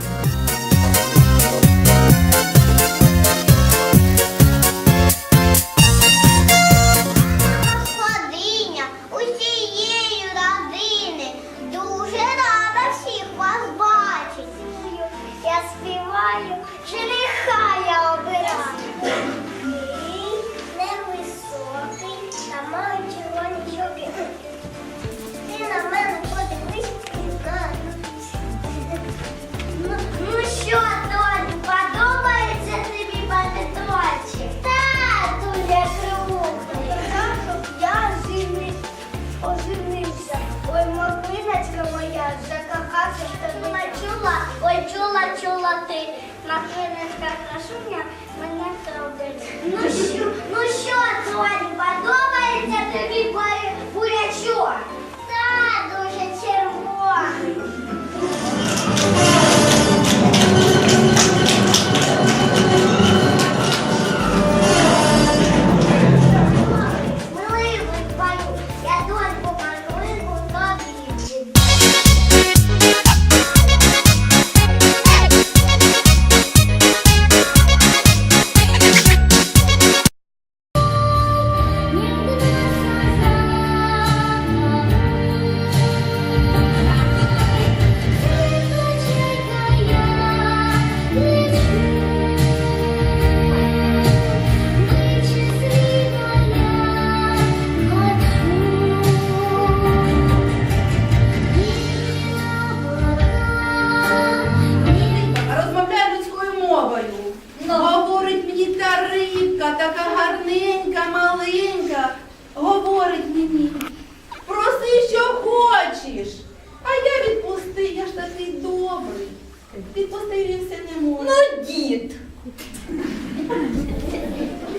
you 呀。така гарненька, маленька, говорить мені, проси, що хочеш, а я відпусти, я ж такий добрий. Відпусти він не можу. Ну, дід.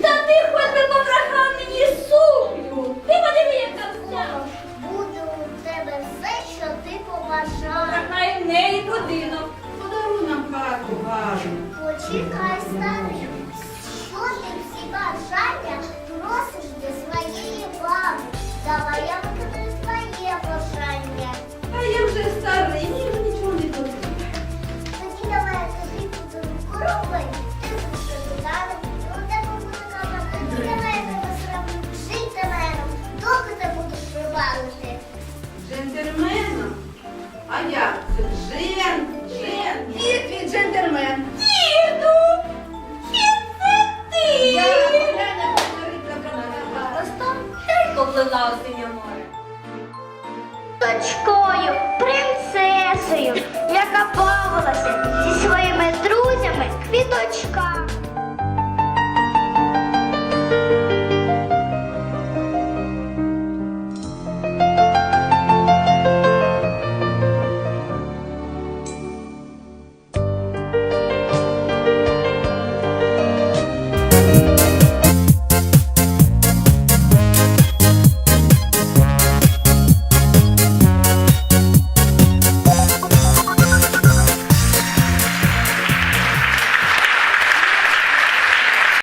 Та ти хоч би попрохав мені сумню. Ти подиви, як там взяла. Буде у тебе все, що ти побажав. Нехай в неї будинок. Подарунок хату гарну. Почекай, старий. дочкою, принцесою, яка бавилася зі своїми друзями квіточками.